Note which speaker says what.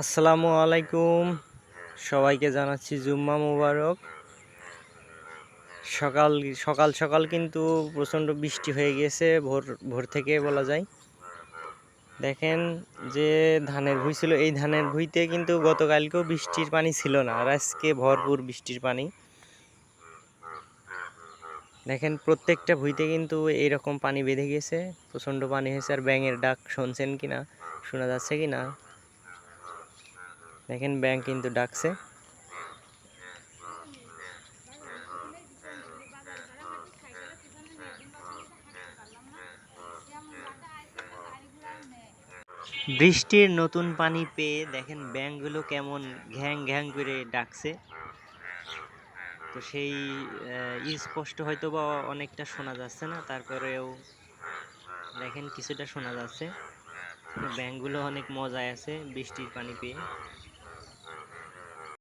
Speaker 1: আসসালামু আলাইকুম। সবাইকে জানাচ্ছি জুম্মা মুবারক। সকাল সকাল সকাল কিন্তু প্রচণ্ড বৃষ্টি হয়ে গিয়েছে, ভোর ভোর থেকে বলা যায়। দেখেন যে ধানের ভুঁই ছিল, এই ধানের ভুঁইতে কিন্তু গতকালকেও বৃষ্টির পানি ছিল না, আর আজকে ভরপুর বৃষ্টির পানি। দেখেন প্রত্যেকটা ভুঁইতে কিন্তু এইরকম পানি বেঁধে গেছে প্রচণ্ড পানি হয়েছে, আর ব্যাঙের ডাক শুনছেন কিনা, শোনা যাচ্ছে কিনা? দেখেন ব্যাংক কিন্তু ডাকছে। বৃষ্টির নতুন পানি পেয়ে দেখেন ব্যাংকগুলো কেমন ঘ্যাং ঘ্যাং করে ডাকছে। তো সেই স্পষ্ট হয়তো বা অনেকটা শোনা যাচ্ছে না, তারপরেও দেখেন কিছুটা শোনা যাচ্ছে। ব্যাংকগুলো অনেক মজায় আছে বৃষ্টির পানি পেয়ে।